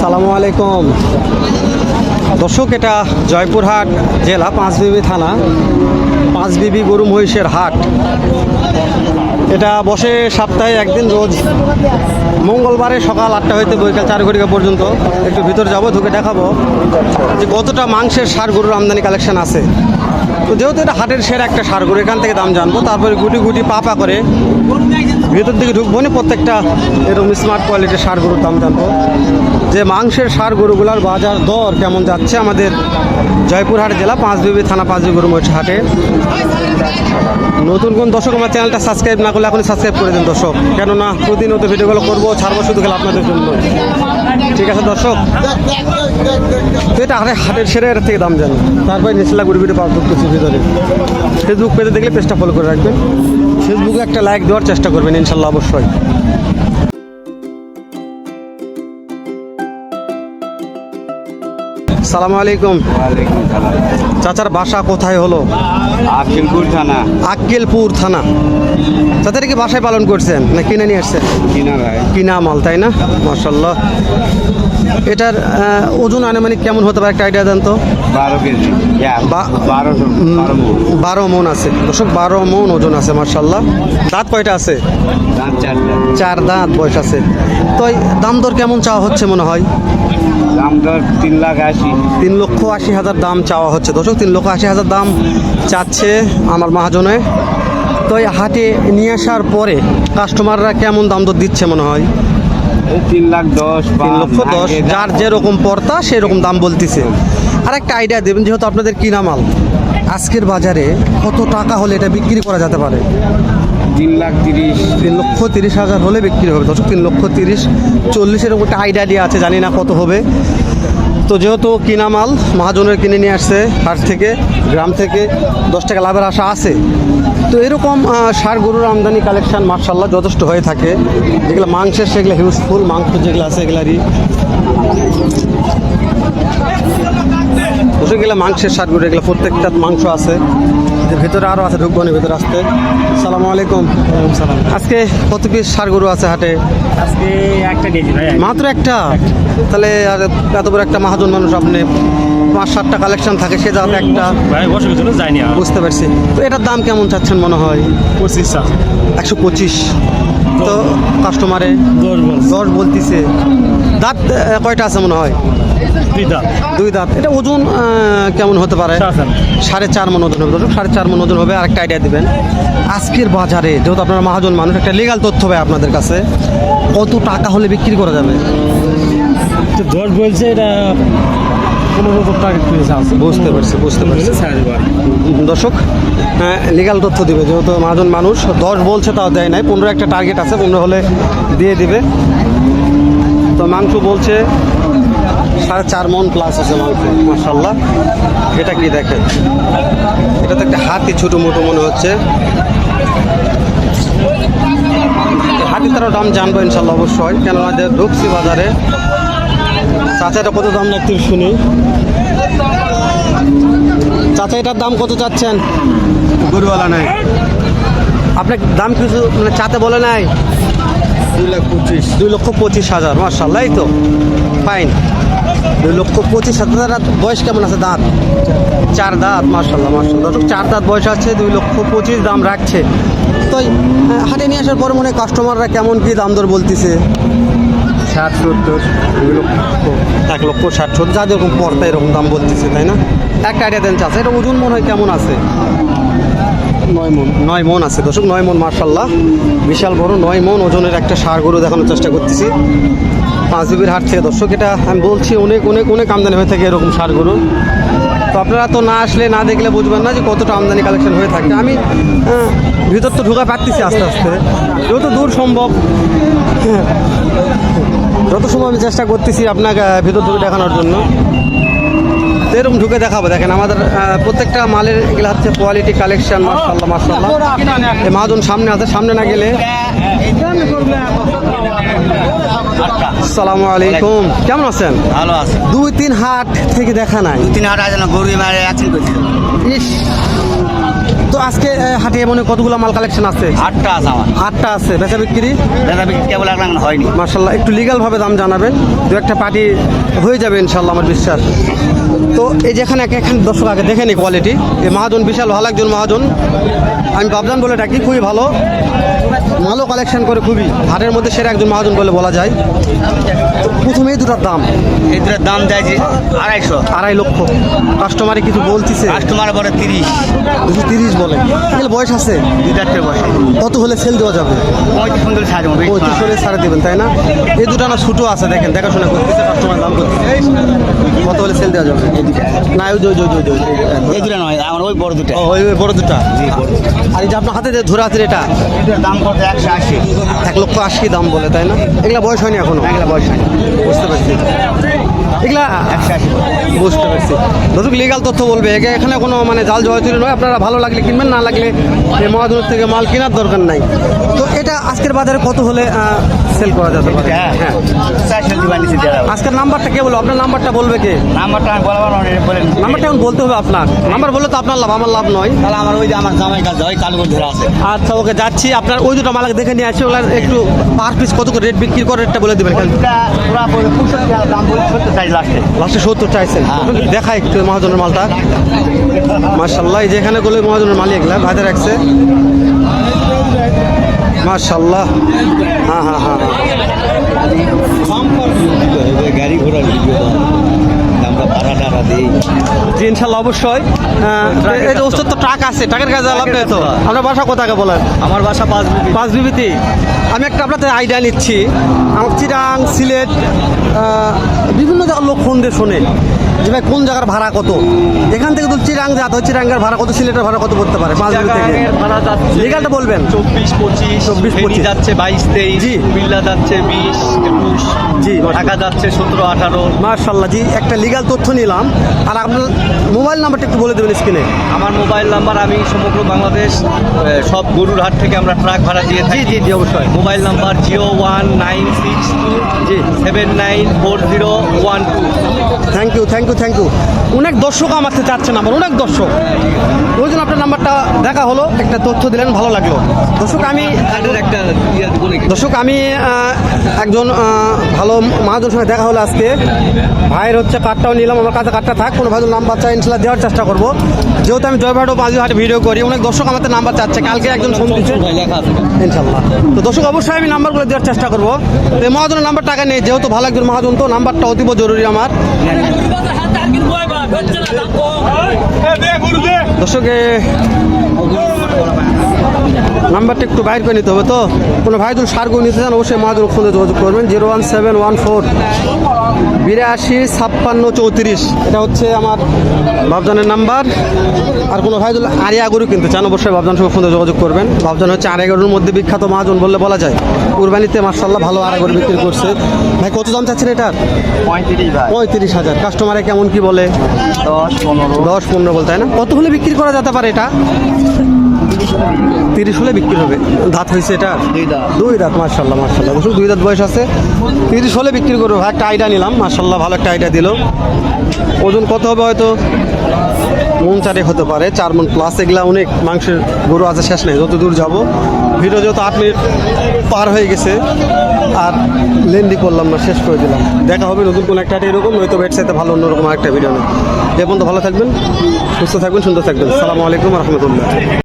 সালামু আলাইকুম। দর্শক, এটা জয়পুরহাট জেলা পাঁচবিবি থানা, পাঁচবিবি গরু মহিষের হাট। এটা বসে সপ্তাহে একদিন রোজ মঙ্গলবারে সকাল আটটা হইতে বৈকাল চার ঘটিকা পর্যন্ত একটু ভিতর যাব, ঢুকে দেখাবো যে কতটা মাংসের সার গরুর আমদানি কালেকশন আছে। তো যেহেতু এটা হাটের সেরা একটা সার গরু, এখান থেকে দাম জানব। তারপরে গুটি গুটি পা পা করে ভেতর দিকে ঢুকবো না, প্রত্যেকটা এরকম স্মার্ট কোয়ালিটির সার গরুর দাম জানব। যে মাংসের সার গরুগুলার বাজার দর কেমন যাচ্ছে আমাদের জয়পুরহাট জেলা, পাঁচবিবি থানা পাঁচবি গরু মহিষ হাটে। নতুন কোন দর্শক আমার চ্যানেলটা সাবস্ক্রাইব না করলে এখনই সাবস্ক্রাইব করে দিন দর্শক। কেননা প্রতিনিয়ত ভিডিওগুলো করব, ছাড়বো শুধু গেলে আপনাদের জন্য। ঠিক আছে দর্শক? এটা হাটে হাটের সেরে এর থেকে দাম জানি। তারপরে নিচলা গুড়ি ভিডিও পাবলিক করছি ভিতরে। ফেসবুক পেজে দেখলে পেজটা ফলো করে রাখবেন। ফেসবুকে একটা লাইক দেওয়ার চেষ্টা করবেন ইনশাল্লাহ অবশ্যই। সালামু আলাইকুম। চাচার বাসা কোথায় হলো? আকিলপুর থানা। আক্কেলপুর থানা। চাচার কি বাসায় পালন করছেন না কিনে নিয়ে আসছেন? কিনা ভাই। কিনা মাল তাই না? মার্শাল্লাহ এটার ওজন আনুমানিক কেমন হতে পারে? একটা আইডিয়া দেন তো। বারো কেজি। বারো মন। আছে। দর্শক বারো মন ওজন আছে মার্শাল্লাহ দাঁত কয়টা আছে? চার দাঁত। বয়স আছে। তো দাম দর কেমন চাওয়া হচ্ছে মনে হয়? দাম দর তিন লাখ আশি। তিন লক্ষ আশি হাজার দাম চাওয়া হচ্ছে। দর্শক তিন লক্ষ আশি হাজার দাম চাচ্ছে আমার মহাজনে। তো হাটে নিয়ে আসার পরে কাস্টমাররা কেমন দাম দর দিচ্ছে মনে হয়? তিন লাখ দশ তিন লক্ষ দশ যার যেরকম পর্তা সেরকম দাম বলতেছে। আর একটা আইডিয়া দেবেন যেহেতু আপনাদের কিনা মাল আজকের বাজারে কত টাকা হলে এটা বিক্রি করা যেতে পারে? তিন লাখ তিরিশ। তিন লক্ষ তিরিশ হাজার হলে বিক্রি হবে। দর্শক তিন লক্ষ তিরিশ চল্লিশ এরকম একটা আইডিয়া দিয়ে আছে জানি না কত হবে। তো যেহেতু কিনা মাল মহাজনের কিনে নিয়ে আসছে হাট থেকে গ্রাম থেকে দশ টাকা লাভের আশা আছে। তো এরকম ষাঁড় গরুর আমদানি কালেকশন মার্শাল্লাহ যথেষ্ট হয়ে থাকে। যেগুলো মাংসের সেগুলো হিউজফুল মাংস যেগুলো আছে এগুলারই। এগুলো মাংসের ষাঁড় গরু এগুলো প্রত্যেকটা মাংস আছে। ভেতরে আরও আছে ঢুকবো না ভেতরে আসতে। সালামু আলাইকুম। সালাম। আজকে কত পিস ষাঁড় গরু আছে হাটে? আজকে একটা মাত্র একটা? তাহলে আর এত বড় একটা মহাজন মানুষ আপনি পাঁচ সাতটা কালেকশন থাকে সে যাতে একটা। বুঝতে পারছি। তো এটার দাম কেমন চাচ্ছেন মনে হয়? পঁচিশ একশো পঁচিশ। তো কাস্টমারে দশ বলতিছে। দাঁত কয়টা আছে মনে হয়? দুই দাম দুই দাঁত। এটা ওজন কেমন হতে পারে। সাড়ে চার মন ওজন হবে সাড়ে চার মন ওজন হবে। আর একটা আইডিয়া দেবেন। আজকের বাজারে যেহেতু আপনারা মহাজন মানুষ একটা লিগাল তথ্য হবে আপনাদের কাছে। কত টাকা হলে বিক্রি করা যাবে? দশ বলছে এটা পনেরো আছে বুঝতে পারছি বুঝতে পারছি। দর্শক লিগাল তথ্য দিবে, যেহেতু মহাজন মানুষ, দশ বলছে তাও দেয় নাই, পনেরো একটা টার্গেট আছে, পনেরো হলে দিয়ে দিবে। তো মাংস বলছে সাড়ে চার মন প্লাস আছে মাংস মার্শাল্লাহ এটা কি দেখেন? এটা তো একটা হাতি ছোটো মোটো মনে হচ্ছে। হাতি তারও দাম জানব ইনশাল্লাহ অবশ্যই, কেননা ঢুকছি বাজারে চাচা এটা কত দাম একটু শুনি। চাচা এটার দাম কত চাচ্ছেন? গরুওয়ালা নাই। আপনার দাম কিছু মানে চাতে বলে নাই? দুই লাখ পঁচিশ। দুই লক্ষ পঁচিশ হাজার মার্শাল্লাহ তো। ফাইন দুই লক্ষ পঁচিশ হাজার বয়স কেমন আছে দাঁত? চার দাঁত মার্শাল্লাহ মার্শাল্লাহ চার দাঁত বয়স আছে দুই লক্ষ পঁচিশ দাম রাখছে। তো হাটে নিয়ে আসার পরে মনে হয় কাস্টমাররা কেমন কি দাম দর বলতেছে? ষাট সত্তর দুই লক্ষ এক লক্ষ ষাট সত্তর যা যেরকম পড়তা এরকম দাম বলতেছে তাই না? একটা আইডিয়া দেন চাষা এটা ওজন মনে হয় কেমন আছে? নয় মন। নয় মন আছে। দর্শক নয় মন মার্শাল্লাহ বিশাল বড় নয় মন ওজনের একটা সার গরু দেখানোর চেষ্টা করতেছি। পাঁচ বিবির হাট থেকে দর্শক এটা আমি বলছি অনেক অনেক অনেক আমদানি হয়ে থাকে এরকম সার গরু। তো আপনারা তো না আসলে না দেখলে বুঝবেন না যে কতটা আমদানি কালেকশন হয়ে থাকে। আমি আহ, ভিতর তো ঢুকা পারতেছি আস্তে আস্তে। যত দূর সম্ভব। হ্যাঁ, যত সময় আমি চেষ্টা করতেছি আপনাকে ভিতর ঢুকে দেখানোর জন্য। এরকম ঢুকে দেখাবো দেখেন আমাদের প্রত্যেকটা মালের এগুলো হচ্ছে কোয়ালিটি কালেকশন মার্শাল্লাহ মার্শাল্লাহ এই মাহাজন সামনে আছে সামনে না গেলে। আসসালামু আলাইকুম। কেমন আছেন? ভালো আছে। দুই তিন হাট থেকে দেখা নাই। তিন হাজার আছে না গরু মারে অ্যাক্সিডেন্ট করেছিল ইস। তো আজকে হাটে মনে কতগুলো মাল কালেকশন আছে? আটটা আছে আমার। আটটা আছে বেচা বিক্রি? বেচা বিক্রি কেবল এক লাখ হয়নি। মার্শাল্লাহ একটু লিগালভাবে দাম জানাবেন দু একটা পার্টি হয়ে যাবে ইনশাল্লাহ আমার বিশ্বাস। তো এই যেখানে এক এখানে দর্শক আগে দেখে নি কোয়ালিটি এই মহাজন বিশাল ভালো একজন মহাজন। আমি বাবজান বলে ডাকি খুবই ভালো। ভালো কালেকশন করে খুবই। হাটের মধ্যে সেরা একজন মহাজন বলে বলা যায়। তো প্রথমেই দুটার দাম। এই দুটার দাম দেয় যে আড়াইশো। আড়াই লক্ষ। কাস্টমারে কিছু বলতেছে। কাস্টমার বলে তিরিশ। দুশো তিরিশ বলে। এগুলো বয়স আছে? দুই চারটে বসে। কত হলে সেল দেওয়া যাবে? পঁয়ত্রিশ পর্যন্ত সাজবো পঁয়ত্রিশ হলে ছাড়ে দেবেন তাই না? এই দুটো না ছুটো আছে দেখেন দেখাশোনা করতেছে কাস্টমার দাম করতেছে। কত হলে সেল দেওয়া যাবে? না ওই ওই ওই ওই এই দুটো নয় আমার ওই বড় দুটো। ওই ওই বড় দুটা? আর এই যে আপনার হাতে ধরে আছে এটা? এই দাম কত? একশো আশি। এক লক্ষ আশি দাম বলে তাই না? এগুলা বয়স হয়নি এখনও? এগুলা বয়স হয়নি। বুঝতে পারছি। এগুলা একশো আশি। বুঝতে পারছি। ধরুক লিগাল তথ্য বলবে এখানে কোনো মানে জাল জয়তুরি নয় আপনারা ভালো লাগলে কিনবেন না লাগলে মহাজনের থেকে মাল কেনার দরকার নাই। তো এটা আজকের বাজারে কত হলে সেল করা যেতে পারে? হ্যাঁ। হ্যাঁ। আজকের নাম্বারটা কে বলব আপনার নাম্বারটা বলবে কে? নাম্বারটা বলেন। নাম্বারটা এখন বলতে হবে আপনার। নাম্বার বললে তো আপনার লাভ আমার লাভ নয়। তাহলে আমার ওই যে আমার জামাই কাজ ওই কালো ধরে আছে। আচ্ছা ওকে যাচ্ছি। আপনার ওই দুটো মালাকে দেখে নিয়ে আসি ওগুলা একটু পার পিস কত করে রেট বিক্রি করে রেটটা বলে দেবেন লাস্টে সত্তর চাইছেন। দেখা একটু মহাজনের মালটা। মার্শাল্লাহ এই যেখানে গেলে মহাজনের মালিক এগুলা ভাইদের রাখছে মার্শাল্লাহ হ্যাঁ হ্যাঁ হ্যাঁ গাড়ি ঘোড়ার আমরা ভাড়া দিই জি ইনশাল্লাহ অবশ্যই। আহ, এই যে ওস্তাদ তো ট্রাক আছে ট্রাকের কাজে লাভ নেই তো? আপনার বাসা কোথাকে বলেন? আমার বাসা পাঁচ পাঁচ বিবিতে আমি একটা আপনাদের আইডিয়া নিচ্ছি। আমার চিরাং সিলেট বিভিন্ন লোক ফোন দিয়ে শোনে যে ভাই কোন জায়গার ভাড়া কত? এখান থেকে তো চিরাং যাতে চিরাঙ্গার ভাড়া কত সিলেটের ভাড়া কত পড়তে পারে পাঁচ থেকে লিগালটা বলবেন। চব্বিশ পঁচিশ 24, ফেনী 25 যাচ্ছে বাইশ তেইশ জি। কুমিল্লা যাচ্ছে বিশ একুশ জি, ঢাকা যাচ্ছে সতেরো আঠারো। মার্শাল্লাহ জি একটা লিগাল তথ্য নিলাম। আর আপনার মোবাইল নাম্বারটা একটু বলে দেবেন স্ক্রিনে আমার মোবাইল নাম্বার আমি সমগ্র বাংলাদেশ সব গরুর হাট থেকে আমরা ট্রাক ভাড়া দিয়ে থাকি। জি, জি, অবশ্যই। Mobile number zero one nine six two G. Seven nine four zero one two thank you thank you thank you অনেক দর্শক আমার কাছে চাচ্ছেন আমার অনেক দর্শক। ওই জন্য আপনার নাম্বারটা দেখা হলো একটা তথ্য দিলেন ভালো লাগল। দর্শক আমি একটা ইয়ে দর্শক আমি একজন ভালো মহাজনের সঙ্গে দেখা হলো আজকে। ভাইয়ের হচ্ছে কার্ডটাও নিলাম আমার কাছে কার্ডটা থাক কোনো ভাইয়ের নাম্বার চাই ইনশাল্লাহ দেওয়ার চেষ্টা করব। যেহেতু আমি জয়ভাটো পাঁচ হাটে ভিডিও করি অনেক দর্শক আমাদের নাম্বার চাচ্ছে কালকে একজন ফোন দিচ্ছে। ইনশাল্লাহ। তো দর্শক অবশ্যই আমি নাম্বারগুলো দেওয়ার চেষ্টা করব। তো এই মহাজনের নাম্বার টাকা নেই যেহেতু ভালো একজন মহাজন তো নাম্বারটা অতীব জরুরি আমার। দর্শক নাম্বারটা একটু বাইর করে নিতে হবে তো। কোনো ভাই যদি সার নিতে চান অবশ্যই মহাজন ফোনে যোগাযোগ করবেন zero one seven one four বিরাশি ছাপ্পান্ন চৌত্রিশ। এটা হচ্ছে আমার বাবজানের নাম্বার। আর কোনো ভাই যদি আরিয়া গরু কিনতে চান অবশ্যই বাবজান সঙ্গে ফোনে যোগাযোগ করবেন। বাবজান হচ্ছে আরিয়া গরুর মধ্যে বিখ্যাত মহাজন বললে বলা যায়। কুরবানিতে মার্শাল্লাহ ভালো আরিয়া গরু বিক্রি করছে। ভাই কত দাম চাচ্ছেন এটার? পঁয়ত্রিশ হাজার। কাস্টমারে কেমন কি বলে? দশ পনেরো। দশ পনেরো বলতে হয় না? কত হলে বিক্রি করা যেতে পারে এটা? তিরিশ হলে বিক্রি হবে। দাঁত হয়েছে এটা? দুই দাঁত। মার্শাল্লাহ মার্শাল্লাহ বুঝুন দুই দাঁত বয়স আছে। তিরিশ হলে বিক্রি করব। একটা আইডিয়া নিলাম। মার্শাল্লাহ ভালো একটা আইডিয়া দিল। ওজন কত হবে হয়তো? মন চারেক হতে পারে। চার মন প্লাস এগুলা অনেক মাংসের গরু আছে শেষ নেই। যত দূর যাব। ভিডিও যেহেতু আট মিনিট পার হয়ে গেছে আর লেন্দি করলাম না শেষ করে দিলাম। দেখা হবে নতুন কোনো একটা এরকম নয়তো ওয়েবসাইটে ভালো অন্যরকম একটা ভিডিও নেই এ পর্যন্ত ভালো থাকবেন সুস্থ থাকবেন সুন্দর থাকবেন। সালামু আলাইকুম রহমতুল্লাহ।